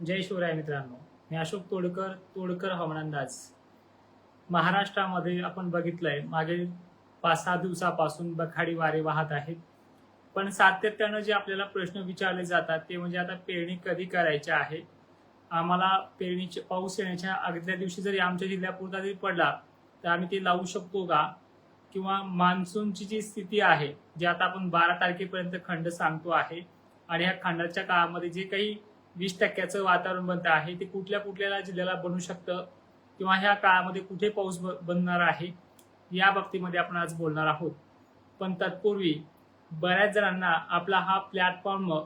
जय शिवराय मित्रांनो. मी अशोक तोडकर तोडकर हवामान अंदाज. महाराष्ट्रामध्ये आपण बघितलंय मागे पाच सहा दिवसापासून बखाडी वारे वाहत आहेत. पण सातत्यानं जे आपल्याला प्रश्न विचारले जातात ते म्हणजे आता पेरणी कधी करायची आहे? आम्हाला पेरणीचे पाऊस येण्याच्या अगल्या दिवशी जरी आमच्या जिल्ह्यापुरता जरी पडला तर आम्ही ते लावू शकतो का? किंवा मान्सूनची जी स्थिती आहे जी आता आपण बारा तारखेपर्यंत खंड सांगतो आहे आणि या खंडाच्या काळामध्ये जे काही वीस टक्क्याचं वातावरण बनत आहे. ते कुठल्या कुठल्या जिल्ह्याला बनू शकतं किंवा ह्या काळामध्ये कुठे पाऊस ब- बनणार आहे या बाबतीमध्ये आपण आज बोलणार आहोत. पण तत्पूर्वी बऱ्याच जणांना आपला हा प्लॅटफॉर्म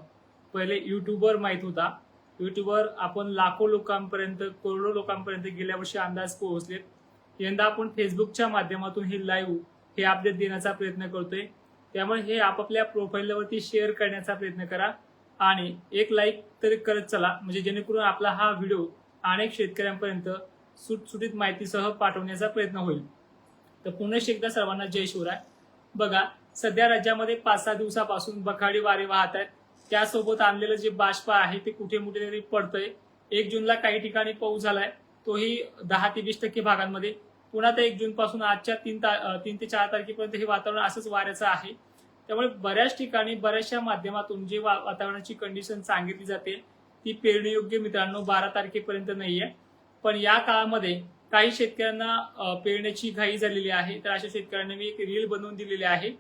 पहिले युट्यूबवर माहीत होता. युट्यूबवर आपण लाखो लोकांपर्यंत करोडो लोकांपर्यंत गेल्या वर्षी अंदाज पोहोचलेत यंदा आपण फेसबुकच्या माध्यमातून हे लाईव्ह हे अपडेट देण्याचा प्रयत्न करतोय. त्यामुळे हे आपापल्या प्रोफाईलवरती शेअर करण्याचा प्रयत्न करा. आणि एक लाईक तरी करत चला. म्हणजे जेणेकरून आपला हा व्हिडिओ अनेक शेतकऱ्यांपर्यंत सुटसुटीत माहितीसह पाठवण्याचा प्रयत्न होईल. तर पुन्हा एकदा सर्वांना जय शिवराय. बघा सध्या राज्यामध्ये पाच सहा दिवसापासून बखाडी वारे वाहत आहेत. त्यासोबत आणलेलं जे बाष्प आहे ते कुठे कुठे तरी पडतंय. एक जूनला काही ठिकाणी पाऊस झालाय. तोही दहा ते वीस टक्के भागांमध्ये. पुन्हा तर एक जून पासून आजच्या तीन ता तीन ते चार तारखेपर्यंत हे वातावरण असंच वाऱ्याचं आहे. त्यामुळे बऱ्याच ठिकाणी बऱ्याचशा माध्यमातून जी वा- वातावरणाची कंडिशन सांगितली जाते ती पेरणीयोग्य मित्रांनो बारा तारखेपर्यंत नाहीये. पण या काळामध्ये काही शेतकऱ्यांना पेरण्याची घाई झालेली आहे. तर अशा शेतकऱ्यांना मी एक रील बनवून दिलेली आहे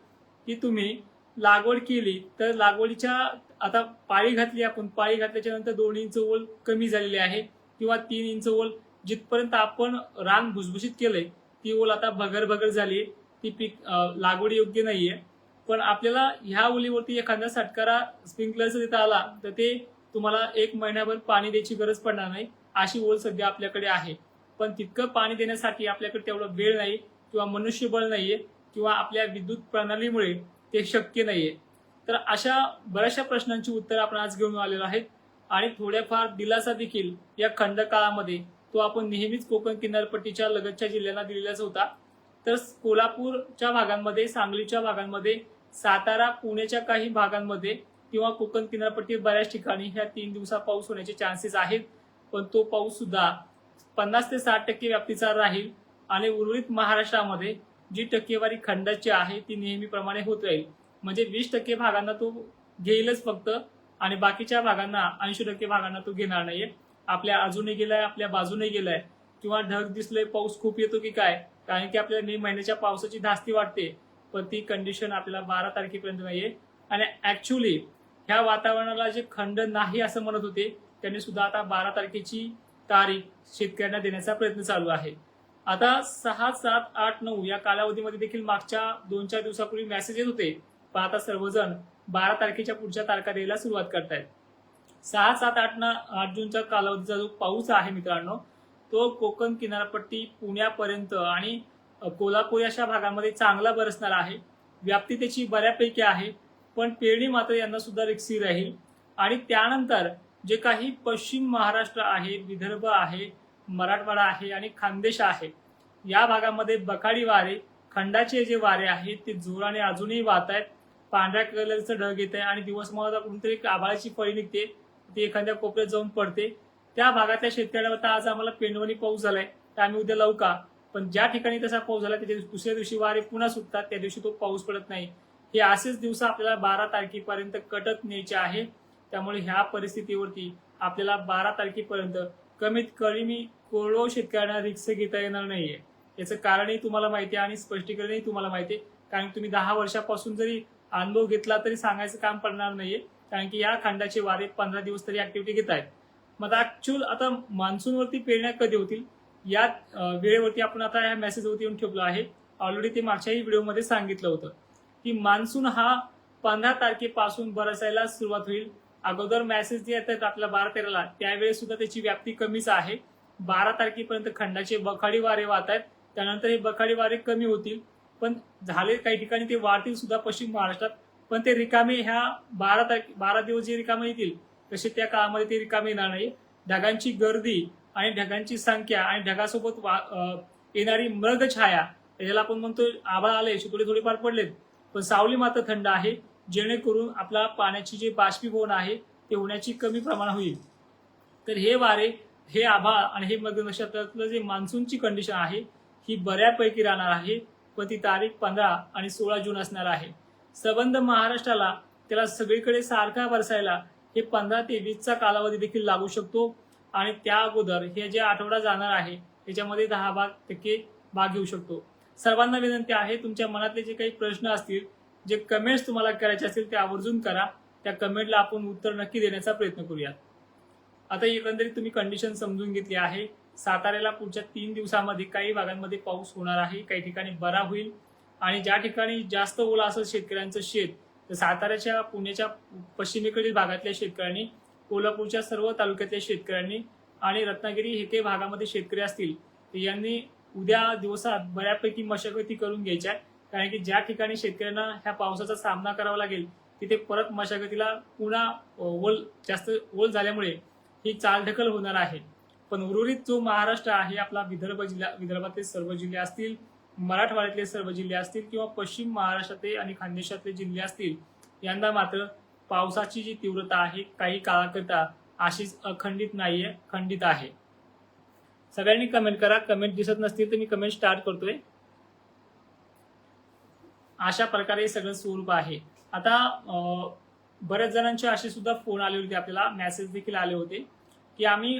की तुम्ही लागवड केली तर लागवडीच्या आता पाळी घातली आपण पाळी घातल्याच्या नंतर दोन इंच ओल कमी झालेली आहे किंवा तीन इंच ओल जिथपर्यंत आपण रान भुसभुशीत केलंय ती ओल आता भगर भगर झाली ती पीक अं, लागवडी योग्य नाहीये. पण आपल्याला ह्या ओलीवरती एखादा सटकारा स्प्रिंकलरचा देता आला तर ते तुम्हाला एक महिन्याभर पाणी द्यायची गरज पडणार नाही. अशी ओल सध्या आपल्याकडे आहे. पण तितकं पाणी देण्यासाठी आपल्याकडे तेवढा वेळ नाही किंवा मनुष्यबळ नाहीये किंवा आपल्या विद्युत प्रणालीमुळे ते शक्य नाहीये. तर अशा बऱ्याचशा प्रश्नांची उत्तर आपण आज घेऊन आलेलो आहेत. आणि थोड्याफार दिलासा देखील या खंडकाळामध्ये तो आपण नेहमीच कोकण किनारपट्टीच्या लगतच्या जिल्ह्यांना दिलेलाच होता. तर कोल्हापूरच्या भागांमध्ये सांगलीच्या भागांमध्ये सातारा पुण्याच्या काही भागांमध्ये किंवा कोकण किनारपट्टी बऱ्याच ठिकाणी ह्या तीन दिवसात पाऊस होण्याचे चान्सेस आहेत. पण तो पाऊस सुद्धा पन्नास ते साठ टक्के व्याप्तीचा राहील आणि उर्वरित महाराष्ट्रामध्ये जी टक्केवारी खंडाची आहे ती नेहमीप्रमाणे होत राहील. म्हणजे वीस टक्के भागांना तो घेईलच फक्त आणि बाकीच्या भागांना ऐंशी टक्के भागांना तो घेणार नाहीये. आपल्या अजूनही गेलाय आपल्या बाजूने गेलाय. किंवा ढग दिसलंय पाऊस खूप येतो की काय? कारण की आपल्याला मे महिन्याच्या पावसाची धास्ती वाटते. पण ती कंडिशन आपल्याला बारा तारखेपर्यंत नाहीये. आणि ऍक्च्युली ह्या वातावरणाला जे खंड नाही असं म्हणत होते त्यांनी सुद्धा आता बारा तारखेची तारीख शेतकऱ्यांना देण्याचा प्रयत्न चालू आहे. आता सहा सात आठ नऊ या कालावधीमध्ये देखील मागच्या दोन चार दिवसापूर्वी मेसेज येत होते. पण आता सर्वजण बारा तारखेच्या पुढच्या तारखा द्यायला सुरुवात करतायत. सहा सात आठ ना आठ जूनच्या कालावधीचा जो पाऊस आहे मित्रांनो तो कोकण किनारपट्टी पुण्यापर्यंत आणि कोल्हापूर अशा भागामध्ये चांगला बरसणार आहे. व्याप्ती त्याची बऱ्यापैकी आहे पण पेरणी मात्र यांना सुद्धा रिक्सी राहील. आणि त्यानंतर जे काही पश्चिम महाराष्ट्र आहे विदर्भ आहे मराठवाडा आहे आणि खानदेश आहे या भागामध्ये बकाडी वारे खंडाचे जे वारे आहेत ते जोराने अजूनही वाहत आहेत. पांढऱ्या कलरचं ढग येत आहे आणि दिवस मला कुठेतरी एक आभाळाची फळी निघते. ती एखाद्या कोपऱ्यात जाऊन पडते. त्या भागातल्या शेतकऱ्यांवर आता आज आम्हाला पेंडवणी पाऊस झालाय. तर आम्ही उद्या लावू का? पण ज्या ठिकाणी तसा पाऊस झाला त्याच्या दुसऱ्या दिवशी वारे पुन्हा सुटतात त्या दिवशी तो पाऊस पडत नाही. हे असेच दिवस आपल्याला बारा तारखेपर्यंत कटत न्यायचे आहे. त्यामुळे ह्या परिस्थितीवरती आपल्याला बारा तारखेपर्यंत कमीत कमी कोरडो शेतकऱ्यांना रिक्स घेता येणार नाहीये. याचं कारणही तुम्हाला माहिती आहे आणि स्पष्टीकरणही तुम्हाला माहिती आहे. कारण तुम्ही दहा वर्षापासून जरी अनुभव घेतला तरी सांगायचं काम पडणार नाहीये. कारण की या खंडाचे वारे पंधरा दिवस तरी ऍक्टिव्हिटी घेत आहेत मग ऍक्च्युअल आता मान्सूनवरती पेरण्या कधी होतील? या वेळेवरती आपण आता या मेसेजवरती येऊन ठेवलं आहे. ऑलरेडी ते मागच्याही व्हिडिओमध्ये सांगितलं होतं की मान्सून हा पंधरा तारखेपासून बरसायला सुरुवात होईल. अगोदर मेसेज जे येतात आपल्या बारा तेराला त्यावेळेस सुद्धा त्याची व्याप्ती कमीच आहे. बारा तारखेपर्यंत खंडाचे बखाडी वारे वाहत आहेत. त्यानंतर हे बखाडी वारे कमी होतील. पण झाले काही ठिकाणी ते वाढतील सुद्धा पश्चिम महाराष्ट्रात. पण ते रिकामे ह्या बारा तारखे बारा दिवस जे रिकामे येतील तसे त्या काळामध्ये ते रिकामे येणार नाही ढगांची गर्दी आणि ढगांची संख्या आणि ढगासोबत वा- येणारी मृग छाया याला आपण म्हणतो? आभाळ आले थोडे थोडेफार पडलेत. पण सावली मात्र थंड आहे जेणेकरून आपला पाण्याची जे बाष्पीभवन आहे ते होण्याची कमी प्रमाण होईल. तर हे वारे हे आभाळ आणि हे मृग नक्षत्रातलं जे मान्सूनची कंडिशन आहे ही बऱ्यापैकी राहणार आहे. पण ती तारीख पंधरा आणि सोळा जून असणार आहे. सबंध महाराष्ट्राला त्याला सगळीकडे सारखा बरसायला हे पंधरा ते वीसचा कालावधी देखील लागू शकतो. आणि त्या अगोदर हे जे आठवडा जाणार आहे त्याच्यामध्ये दहा भाग टक्के भाग घेऊ शकतो. सर्वांना विनंती आहे तुमच्या मनातले जे काही प्रश्न असतील जे कमेंट्स तुम्हाला करायचे असतील ते आवर्जून करा. त्या कमेंटला आपण उत्तर नक्की देण्याचा प्रयत्न करूयात. आता एकंदरीत तुम्ही कंडिशन समजून घेतली आहे. साताऱ्याला पुढच्या तीन दिवसामध्ये काही भागांमध्ये पाऊस होणार आहे काही ठिकाणी बरा होईल. आणि ज्या ठिकाणी जास्त ओला असेल शेतकऱ्यांचं शेत तर साताऱ्याच्या पुण्याच्या पश्चिमेकडील भागातल्या शेतकऱ्यांनी कोल्हापूरच्या सर्व तालुक्यातल्या शेतकऱ्यांनी आणि रत्नागिरी हे काही भागामध्ये शेतकरी असतील यांनी उद्या दिवसात बऱ्यापैकी मशागती करून घ्यायच्या कारण की ज्या ठिकाणी शेतकऱ्यांना ह्या पावसाचा सामना करावा लागेल तिथे परत मशागतीला पुन्हा ओल जास्त ओल झाल्यामुळे ही चालढकल होणार आहे. पण उर्वरित जो महाराष्ट्र आहे आपला विदर्भ जिल्हा विदर्भातले सर्व जिल्हे असतील मराठवाड्यातले सर्व जिल्हे असतील किंवा पश्चिम महाराष्ट्रातले आणि खानदेशातले जिल्हे असतील यंदा मात्र पावसाची जी तीव्रता आहे काही काळाकरता अशीच अखंडित नाहीये खंडित आहे. सगळ्यांनी कमेंट करा. कमेंट दिसत नसतील तर मी कमेंट स्टार्ट करतोय. अशा प्रकारे सगळं स्वरूप आहे. आता बऱ्याच जणांचे असे सुद्धा फोन आले होते आपल्याला. मेसेज देखील आले होते की आम्ही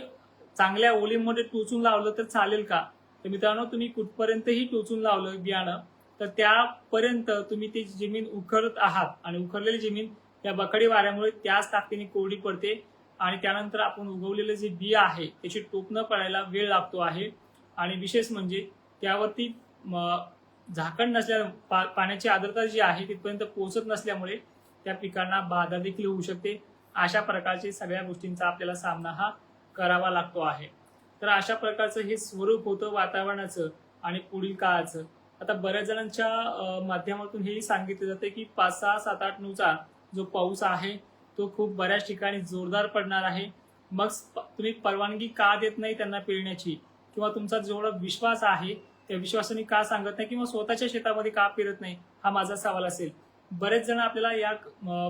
चांगल्या ओलीमध्ये टोचून लावलं तर चालेल का? तर मित्रांनो तुम्ही कुठपर्यंतही टोचून लावलं बियाणं तर त्यापर्यंत तुम्ही ती जमीन उखडत आहात. आणि उखरलेली जमीन त्या बकडी वाऱ्यामुळे त्याच ताकदीने कोरडी पडते आणि त्यानंतर आपण उगवलेलं जे बी आहे त्याची टोपणं पडायला वेळ लागतो आहे. आणि विशेष म्हणजे त्यावरती झाकण नसल्या पा, पाण्याची आर्द्रता जी आहे तिथपर्यंत पोहोचत नसल्यामुळे त्या पिकांना बाधा देखील होऊ शकते. अशा प्रकारचे सगळ्या गोष्टींचा आपल्याला सामना हा करावा लागतो आहे. तर अशा प्रकारचं हे स्वरूप होतं वातावरणाचं आणि पुढील काळाचं. आता बऱ्याच जणांच्या माध्यमातून हेही सांगितलं जातं की पाच सहा सात आठ नऊचा जो पाऊस आहे तो खूप बऱ्याच ठिकाणी जोरदार पडणार आहे. मग तुम्ही परवानगी का देत नाही त्यांना पेरण्याची? किंवा तुमचा जेवढा विश्वास आहे त्या विश्वासाने का सांगत नाही? किंवा स्वतःच्या शेतामध्ये का पेरत नाही? हा माझा सवाल असेल. बरेच जण आपल्याला या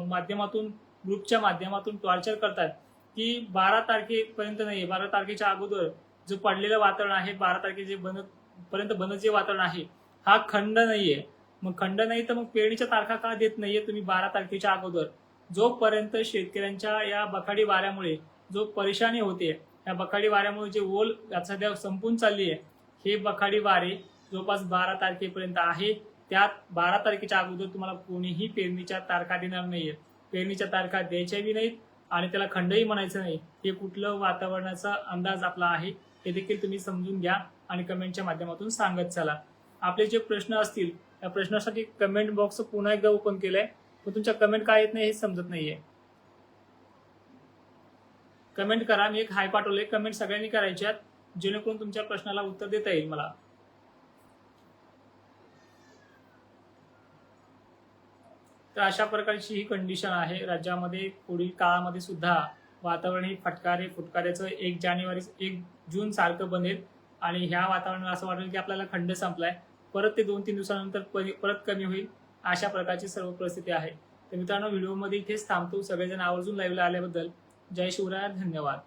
माध्यमातून ग्रुपच्या माध्यमातून टॉर्चर करतात की बारा तारखेपर्यंत नाही बारा तारखेच्या अगोदर जो पडलेलं वातावरण आहे बारा तारखेचे बनत पर्यंत बनत जे वातावरण आहे हा खंड नाहीये. मग खंड नाही तर मग पेरणीच्या तारखा का देत नाहीये? तुम्ही बारा तारखेच्या अगोदर. जोपर्यंत शेतकऱ्यांच्या या बखाडी वाऱ्यामुळे जो परेशानी होते या बखाडी वाऱ्यामुळे जे ओल सध्या संपून चालली आहे हे बखाडी वारे जवळपास बारा तारखेपर्यंत आहे. त्यात बारा तारखेच्या अगोदर तुम्हाला कोणीही पेरणीच्या तारखा देणार नाहीये. पेरणीच्या तारखा द्यायच्याही नाहीत आणि त्याला खंडही म्हणायचं नाही. हे कुठलं वातावरणाचा अंदाज आपला आहे हे देखील तुम्ही समजून घ्या आणि कमेंटच्या माध्यमातून सांगत चला. आपले जे प्रश्न असतील या प्रश्नासाठी कमेंट बॉक्स पुन्हा एकदा ओपन केलंय. पण तुमच्या कमेंट काय येत नाही हे समजत नाहीये. कमेंट करा मी एक हाय पाठवले कमेंट सगळ्यांनी करायच्यात जेणेकरून तुमच्या प्रश्नाला उत्तर देता येईल मला. तर अशा प्रकारची ही कंडिशन आहे. राज्यामध्ये पुढील काळामध्ये सुद्धा वातावरण हे फटकारे फुटकाऱ्याचं एक जानेवारी एक जून सारखं बनेल. आणि ह्या वातावरणाला असं वाटेल की आपल्याला खंड संपलाय. परत ते दोन तीन दिवसानंतर परत कमी होईल अशा प्रकारची सर्व परिस्थिती आहे. तर मित्रांनो व्हिडिओमध्ये इथेच थांबतो. सगळेजण आवर्जून लाईव्हला आल्याबद्दल जय शिवराय धन्यवाद.